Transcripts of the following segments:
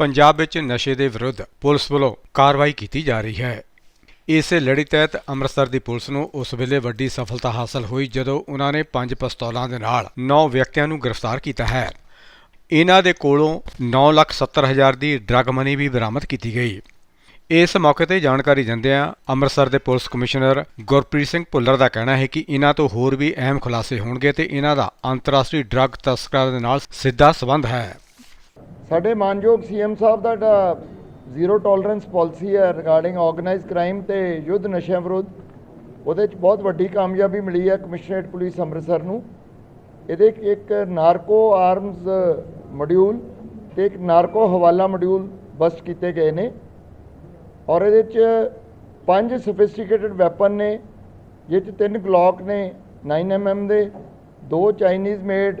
ਪੰਜਾਬ ਵਿੱਚ ਨਸ਼ੇ ਦੇ ਵਿਰੁੱਧ ਪੁਲਿਸ ਵੱਲੋਂ ਕਾਰਵਾਈ ਕੀਤੀ ਜਾ ਰਹੀ ਹੈ। ਇਸੇ ਲੜੀ ਤਹਿਤ ਅੰਮ੍ਰਿਤਸਰ ਦੀ ਪੁਲਿਸ ਨੂੰ ਉਸ ਵੇਲੇ ਵੱਡੀ ਸਫਲਤਾ ਹਾਸਲ ਹੋਈ ਜਦੋਂ ਉਹਨਾਂ ਨੇ ਪੰਜ ਪਿਸਤੌਲਾਂ ਦੇ ਨਾਲ 9 ਵਿਅਕਤੀਆਂ ਨੂੰ ਗ੍ਰਿਫਤਾਰ ਕੀਤਾ ਹੈ। ਇਹਨਾਂ ਦੇ ਕੋਲੋਂ 9,70,000 ਦੀ ਡਰੱਗ ਮਨੀ ਵੀ ਬਰਾਮਦ ਕੀਤੀ ਗਈ। ਇਸ ਮੌਕੇ ਤੇ ਜਾਣਕਾਰੀ ਦਿੰਦਿਆਂ ਅੰਮ੍ਰਿਤਸਰ ਦੇ ਪੁਲਿਸ ਕਮਿਸ਼ਨਰ ਗੁਰਪ੍ਰੀਤ ਸਿੰਘ ਭੁੱਲਰ ਦਾ ਕਹਿਣਾ ਹੈ ਕਿ ਇਹਨਾਂ ਤੋਂ ਹੋਰ ਵੀ ਅਹਿਮ ਖੁਲਾਸੇ ਹੋਣਗੇ ਤੇ ਇਹਨਾਂ ਦਾ ਅੰਤਰਰਾਸ਼ਟਰੀ ਡਰੱਗ ਤਸਕਰਾਂ ਦੇ ਨਾਲ ਸਿੱਧਾ ਸੰਬੰਧ ਹੈ। ਸਾਡੇ ਮਾਨਯੋਗ ਸੀਐਮ ਸਾਹਿਬ ਦਾ ਜਿਹੜਾ ਜ਼ੀਰੋ ਟੋਲਰੈਂਸ ਪਾਲਿਸੀ ਹੈ ਰਿਗਾਰਡਿੰਗ ਆਰਗੇਨਾਈਜ਼ਡ ਕ੍ਰਾਈਮ ਤੇ ਯੁੱਧ ਨਸ਼ਿਆਂ ਵਿਰੁੱਧ, ਉਹਦੇ 'ਚ ਬਹੁਤ ਵੱਡੀ ਕਾਮਯਾਬੀ ਮਿਲੀ ਹੈ ਕਮਿਸ਼ਨਰੇਟ ਪੁਲਿਸ ਅੰਮ੍ਰਿਤਸਰ ਨੂੰ। ਇਹਦੇ 'ਚ ਇੱਕ ਨਾਰਕੋ ਆਰਮਸ ਮੋਡਿਊਲ ਤੇ ਇੱਕ ਨਾਰਕੋ ਹਵਾਲਾ ਮੋਡਿਊਲ ਬਸਟ ਕੀਤੇ ਗਏ ਨੇ ਔਰ ਇਹਦੇ 'ਚ ਪੰਜ ਸਫਿਸਟੀਕੇਟਡ ਵੈਪਨ ਨੇ, ਜਿਹ 'ਚ ਤਿੰਨ ਗਲੌਕ ਨੇ 9mm ਦੇ, ਦੋ ਚਾਈਨੀਜ਼ ਮੇਡ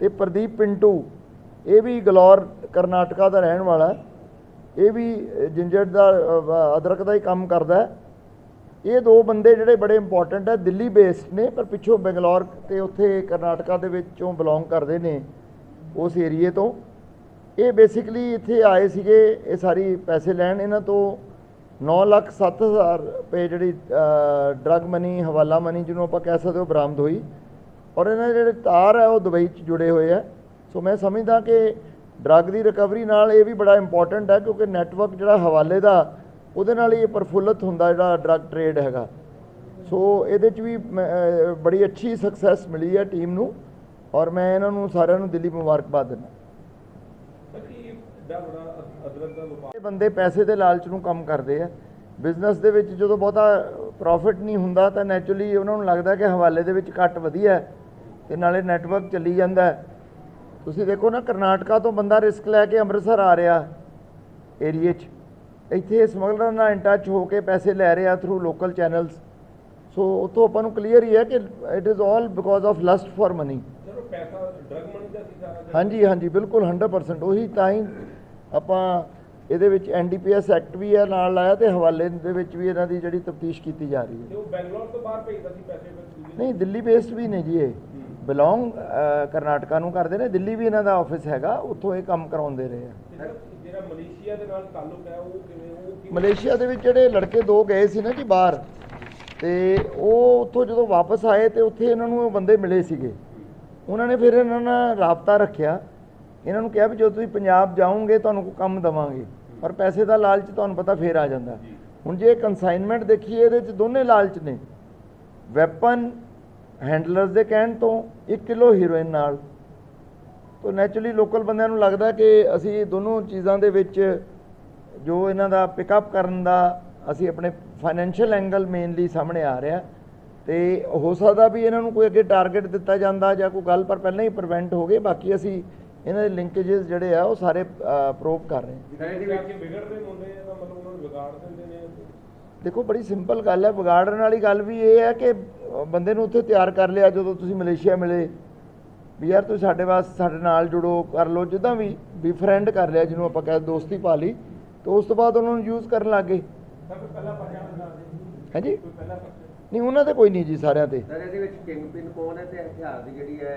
ਤੇ ਪ੍ਰਦੀਪ ਪਿੰਟੂ, ਇਹ ਵੀ ਗਲੌਰ ਕਰਨਾਟਕਾ ਦਾ ਰਹਿਣ ਵਾਲਾ ਹੈ। ਇਹ ਵੀ ਜਿੰਜਰ ਦਾ ਅਦਰਕ ਦਾ ਹੀ ਕੰਮ ਕਰਦਾ ਹੈ। ਇਹ ਦੋ ਬੰਦੇ ਜਿਹੜੇ ਬੜੇ ਇੰਪੋਰਟੈਂਟ ਹੈ, ਦਿੱਲੀ ਬੇਸਡ ਨੇ, ਪਰ ਪਿੱਛੋਂ ਬੰਗਲੌਰ ਤੇ ਉੱਥੇ ਕਰਨਾਟਕਾ ਦੇ ਵਿੱਚੋਂ ਬਿਲੋਂਗ ਕਰਦੇ ਨੇ ਉਸ ਏਰੀਏ ਤੋਂ। ਇਹ ਬੇਸਿਕਲੀ ਇੱਥੇ ਆਏ ਸੀਗੇ, ਇਹ ਸਾਰੀ ਪੈਸੇ ਲੈਣ। ਇਹਨਾਂ ਤੋਂ 9 ਲੱਖ 7 ਹਜ਼ਾਰ ਰੁਪਏ ਜਿਹੜੀ ਡਰਗ ਮਨੀ ਹਵਾਲਾ ਮਨੀ ਜਿਹਨੂੰ ਆਪਾਂ ਕਹਿ ਸਕਦੇ ਹੋ, ਬਰਾਮਦ ਹੋਈ। ਔਰ ਇਹਨਾਂ ਦੇ ਜਿਹੜੇ ਤਾਰ ਹੈ ਉਹ ਦੁਬਈ 'ਚ ਜੁੜੇ ਹੋਏ ਆ। ਸੋ ਮੈਂ ਸਮਝਦਾ ਕਿ ਡਰੱਗ ਦੀ ਰਿਕਵਰੀ ਨਾਲ ਇਹ ਵੀ ਬੜਾ ਇੰਪੋਰਟੈਂਟ ਹੈ ਕਿਉਂਕਿ ਨੈਟਵਰਕ ਜਿਹੜਾ ਹਵਾਲੇ ਦਾ ਉਹਦੇ ਨਾਲ ਹੀ ਇਹ ਪ੍ਰਫੁੱਲਤ ਹੁੰਦਾ ਜਿਹੜਾ ਡਰੱਗ ਟ੍ਰੇਡ ਹੈਗਾ। ਸੋ ਇਹਦੇ 'ਚ ਵੀ ਬੜੀ ਅੱਛੀ ਸਕਸੈਸ ਮਿਲੀ ਹੈ ਟੀਮ ਨੂੰ ਔਰ ਮੈਂ ਇਹਨਾਂ ਨੂੰ ਸਾਰਿਆਂ ਨੂੰ ਦਿੱਲੀ ਮੁਬਾਰਕਬਾਦ ਦਿੰਦਾ। ਇਹ ਬੰਦੇ ਪੈਸੇ ਦੇ ਲਾਲਚ ਨੂੰ ਕੰਮ ਕਰਦੇ ਆ। ਬਿਜ਼ਨਸ ਦੇ ਵਿੱਚ ਜਦੋਂ ਬਹੁਤਾ ਪ੍ਰੋਫਿਟ ਨਹੀਂ ਹੁੰਦਾ ਤਾਂ ਨੈਚੁਰਲੀ ਉਹਨਾਂ ਨੂੰ ਲੱਗਦਾ ਕਿ ਹਵਾਲੇ ਦੇ ਵਿੱਚ ਕੱਟ ਵਧੀਆ। ਹੈ ਤੇ ਨਾਲੇ ਨੈਟਵਰਕ ਚੱਲੀ ਜਾਂਦਾ ਤੁਸੀਂ ਦੇਖੋ ਨਾ ਕਰਨਾਟਕਾ ਤੋਂ ਬੰਦਾ ਰਿਸਕ ਲੈ ਕੇ ਅੰਮ੍ਰਿਤਸਰ ਆ ਰਿਹਾ ਏਰੀਏ 'ਚ। ਇੱਥੇ ਸਮਗਲਰ ਨਾਲ ਇਨ ਟੱਚ ਹੋ ਕੇ ਪੈਸੇ ਲੈ ਰਿਹਾ ਥਰੂ ਲੋਕਲ ਚੈਨਲਸ ਸੋ ਉਤੋਂ ਆਪਾਂ ਨੂੰ ਕਲੀਅਰ ਹੀ ਹੈ ਕਿ it is all because of lust for money ਚਲੋ ਪੈਸਾ ਡਰਗ ਮਨੀ ਦਾ ਸੀ ਸਾਰਾ ਹਾਂਜੀ ਹਾਂਜੀ ਬਿਲਕੁਲ 100% ਉਹੀ ਤਾਂ ਹੀ ਆਪਾਂ ਇਹਦੇ ਵਿੱਚ ਐਨਡੀਪੀਐਸ ਐਕਟ ਵੀ ਹੈ ਨਾਲ ਲਾਇਆ ਤੇ ਹਵਾਲੇ ਦੇ ਵਿੱਚ ਵੀ ਇਹਨਾਂ ਦੀ ਜਿਹੜੀ ਤਫਤੀਸ਼ ਕੀਤੀ ਜਾ ਰਹੀ ਤੇ ਹੈ ਉਹ ਬੈਂਗਲੌਰ ਤੋਂ ਬਾਹਰ ਭੇਜਦਾ ਸੀ ਪੈਸੇ ਨਹੀਂ ਦਿੱਲੀ ਬੇਸਡ ਵੀ ਨੇ ਜੀ ਇਹ। ਬਿਲੋਂਗ ਕਰਨਾਟਕਾ ਨੂੰ ਕਰਦੇ ਨੇ ਦਿੱਲੀ ਵੀ ਇਹਨਾਂ ਦਾ ਆਫਿਸ ਹੈਗਾ ਉੱਥੋਂ ਇਹ ਕੰਮ ਕਰਾਉਂਦੇ ਰਹੇ ਆ। ਜਿਹੜਾ ਮਲੇਸ਼ੀਆ ਦੇ ਨਾਲ ਤਾਲੁਕ ਹੈ ਉਹ ਕਿਵੇਂ ਮਲੇਸ਼ੀਆ ਦੇ ਵਿੱਚ ਜਿਹੜੇ ਲੜਕੇ ਦੋ ਗਏ ਸੀ ਨਾ ਜੀ ਬਾਹਰ ਤੇ ਉਹ ਉੱਥੋਂ ਜਦੋਂ ਵਾਪਸ ਆਏ ਤੇ ਉੱਥੇ ਇਹਨਾਂ ਨੂੰ ਉਹ ਬੰਦੇ ਮਿਲੇ ਸੀਗੇ। ਉਹਨਾਂ ਨੇ ਫਿਰ ਇਹਨਾਂ ਨਾਲ ਰਾਬਤਾ ਰੱਖਿਆ। ਇਹਨਾਂ ਨੂੰ ਕਿਹਾ ਵੀ ਜਦੋਂ ਤੁਸੀਂ ਪੰਜਾਬ ਜਾਓਗੇ ਤੁਹਾਨੂੰ ਕੋਈ ਕੰਮ ਦਵਾਂਗੇ। ਪਰ ਪੈਸੇ ਦਾ ਲਾਲਚ ਤੁਹਾਨੂੰ ਪਤਾ ਫੇਰ ਆ ਜਾਂਦਾ। ਹੁਣ ਜੇ ਕਨਸਾਈਨਮੈਂਟ ਦੇਖੀਏ ਇਹਦੇ ਚ ਦੋਨੇ ਲਾਲਚ ਨੇ। ਵੈਪਨ ਹੈਂਡਲਰਸ ਦੇ ਕਹਿਣ ਤੋਂ 1 ਕਿਲੋ ਹੀਰੋਇਨ ਨਾਲ। ਤੋ ਨੈਚੁਰਲੀ ਲੋਕਲ ਬੰਦਿਆਂ ਨੂੰ ਲੱਗਦਾ ਕਿ ਅਸੀਂ ਦੋਨੋਂ ਚੀਜ਼ਾਂ ਦੇ ਵਿੱਚ ਜੋ ਇਹਨਾਂ ਦਾ ਪਿਕਅਪ ਕਰਨ ਦਾ ਅਸੀਂ ਆਪਣੇ ਫਾਈਨੈਂਸ਼ੀਅਲ ਐਂਗਲ ਮੇਨਲੀ ਸਾਹਮਣੇ ਆ ਰਿਹਾ। ਤੇ ਹੋ ਸਕਦਾ ਵੀ ਇਹਨਾਂ ਨੂੰ ਕੋਈ ਅੱਗੇ ਟਾਰਗੇਟ ਦਿੱਤਾ ਜਾਂਦਾ ਜਾਂ ਕੋਈ ਗੱਲ ਪਰ ਪਹਿਲਾਂ ਹੀ ਪ੍ਰੀਵੈਂਟ ਹੋ ਗਏ ਬਾਕੀ ਅਸੀਂ ਇਹਨਾਂ ਦੇ ਲਿੰਕੇजेस ਜਿਹੜੇ ਆ ਉਹ ਸਾਰੇ ਪ੍ਰੂਵ ਕਰ ਰਹੇ ਹਾਂ। ਇਹਦੇ ਵਿੱਚ ਵਿਗੜਦੇ ਮੁੰਡੇ ਦਾ ਮਤਲਬ ਉਹਨਾਂ ਨੂੰ ਵਿਗਾੜ ਦਿੰਦੇ ਨੇ ਦੇਖੋ ਬੜੀ ਸਿੰਪਲ ਗੱਲ ਹੈ ਵਿਗਾੜਨ ਵਾਲੀ ਗੱਲ ਵੀ ਇਹ ਹੈ ਕਿ ਬੰਦੇ ਨੂੰ ਉੱਥੇ ਤਿਆਰ ਕਰ ਲਿਆ ਜਦੋਂ ਤੁਸੀਂ ਮਲੇਸ਼ੀਆ ਮਿਲੇ ਵੀ ਯਾਰ ਤੁਸੀਂ ਸਾਡੇ ਵਾਸਤੇ ਸਾਡੇ ਨਾਲ ਜੁੜੋ ਕਰ ਲਓ ਜਿੱਦਾਂ ਵੀ ਵੀ ਫਰੈਂਡ ਕਰ ਲਿਆ ਜਿਹਨੂੰ ਆਪਾਂ ਕਹਿੰਦੇ ਦੋਸਤੀ ਪਾ ਲਈ ਤੇ ਉਸ ਤੋਂ ਬਾਅਦ ਉਹਨਾਂ ਨੂੰ ਯੂਜ਼ ਕਰਨ ਲੱਗ ਗਏ। ਹਾਂਜੀ? ਨਹੀਂ ਉਹਨਾਂ ਤੇ ਕੋਈ ਨਹੀਂ ਜੀ ਸਾਰਿਆਂ ਤੇ। ਸਰ ਇਹਦੇ ਵਿੱਚ ਕਿੰਗ ਪਿਨ ਕੌਣ ਹੈ ਤੇ ਹਥਿਆਰ ਦੀ ਜਿਹੜੀ ਹੈ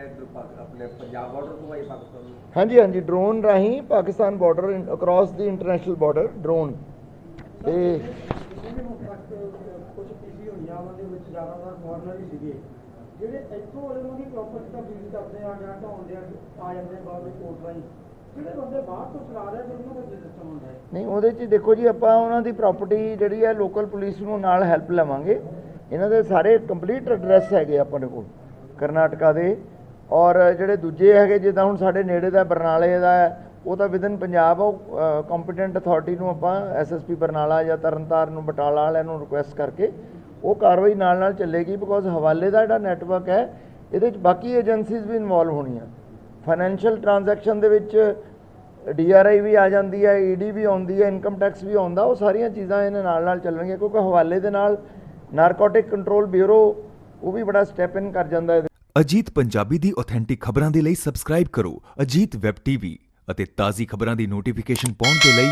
ਆਪਣੇ ਪੰਜਾਬ ਬਾਰਡਰ ਤੋਂ ਆਈ ਪਾਕਿਸਤਾਨ ਹਾਂਜੀ ਹਾਂਜੀ ਡਰੋਨ ਰਾਹੀਂ ਪਾਕਿਸਤਾਨ ਬਾਰਡਰ ਅਕ੍ਰੋਸ ਦੀ ਇੰਟਰਨੈਸ਼ਨਲ ਬਾਰਡਰ ਡਰੋਨ ਤੇ ਕੁਝ ਪੀਸੀ ਹੋਈਆਂ ਉਹਨਾਂ ਦੇ ਵਿੱਚ ਜ਼ਿਆਦਾਤਰ ਫੋਰਨਰ ਹੀ ਸੀਗੇ। ਜਿਹੜੇ ਇੱਥੋਂ ਵਾਲੇ ਉਹਨਾਂ ਦੀ ਪ੍ਰਾਪਰਟੀ ਦਾ ਬਿਜ਼ਨਸ ਕਰਦੇ ਆ ਜਾਂ ਢਾਉਂਦੇ ਆ ਆ ਜਾਂਦੇ ਆ ਬਾਹਰ ਕੋਰਟ ਰਾਹੀਂ। ਜਿਹੜੇ ਬੰਦੇ ਬਾਹਰ ਤੋਂ ਚਲਾ ਰਹੇ ਉਹਨਾਂ ਦਾ ਕੀ ਸਿਸਟਮ ਹੁੰਦਾ ਹੈ? ਨਹੀਂ, ਉਹਦੇ 'ਚ ਦੇਖੋ ਜੀ, ਆਪਾਂ ਉਹਨਾਂ ਦੀ ਪ੍ਰਾਪਰਟੀ ਜਿਹੜੀ ਹੈ ਲੋਕਲ ਪੁਲਿਸ ਨੂੰ ਨਾਲ ਹੈਲਪ ਲਵਾਂਗੇ। ਇਹਨਾਂ ਦੇ ਸਾਰੇ ਕੰਪਲੀਟ ਐਡਰੈਸ ਹੈਗੇ ਆਪਣੇ ਕੋਲ, ਕਰਨਾਟਕਾ ਦੇ। ਔਰ ਜਿਹੜੇ ਦੂਜੇ ਹੈਗੇ, ਜਿੱਦਾਂ ਹੁਣ ਸਾਡੇ ਨੇੜੇ ਦਾ ਬਰਨਾਲੇ ਦਾ ਉਹ ਤਾਂ ਵਿਦਨ ਪੰਜਾਬ ਉਹ ਕੰਪੀਟੈਂਟ ਅਥਾਰਟੀ ਨੂੰ ਆਪਾਂ ਐਸਐਸਪੀ ਬਰਨਾਲਾ ਜਾਂ ਤਰਨਤਾਰਨ ਨੂੰ, ਬਟਾਲਾ ਵਾਲਿਆਂ ਨੂੰ ਰਿਕੁਐਸਟ ਕਰਕੇ ਉਹ ਕਾਰਵਾਈ ਨਾਲ ਨਾਲ ਚੱਲੇਗੀ ਬਿਕੋਜ਼ ਹਵਾਲੇ ਦਾ ਜਿਹੜਾ ਨੈਟਵਰਕ ਹੈ, ਇਹਦੇ ਵਿੱਚ ਬਾਕੀ ਏਜੰਸੀਜ਼ ਵੀ ਇਨਵੋਲਵ ਹੋਣੀਆਂ। ਫਾਈਨੈਂਸ਼ੀਅਲ ਟ੍ਰਾਂਜੈਕਸ਼ਨ ਦੇ ਵਿੱਚ ਡੀਆਰਆਈ ਵੀ ਆ ਜਾਂਦੀ ਹੈ ਈਡੀ ਵੀ ਆਉਂਦੀ ਹੈ ਇਨਕਮ ਟੈਕਸ ਵੀ ਆਉਂਦਾ, ਉਹ ਸਾਰੀਆਂ ਚੀਜ਼ਾਂ ਇਹਨਾਂ ਨਾਲ ਨਾਲ ਚੱਲਣਗੀਆਂ ਕਿਉਂਕਿ ਹਵਾਲੇ ਦੇ ਨਾਲ ਨਾਰਕੋਟਿਕ ਕੰਟਰੋਲ ਬਿਊਰੋ ਉਹ ਵੀ ਬੜਾ ਸਟੈਪ ਇਨ ਕਰ ਜਾਂਦਾ ਹੈ ਅਜੀਤ ਪੰਜਾਬੀ ਦੀ ਆਥੈਂਟਿਕ ਖਬਰਾਂ ਦੇ ਲਈ ਸਬਸਕ੍ਰਾਈਬ ਕਰੋ ਅਜੀਤ ਵੈਬ ਟੀਵੀ ਅਤੇ ਤਾਜ਼ੀ ਖਬਰਾਂ ਦੀ ਨੋਟੀਫਿਕੇਸ਼ਨ ਪਾਉਣ ਦੇ ਲਈ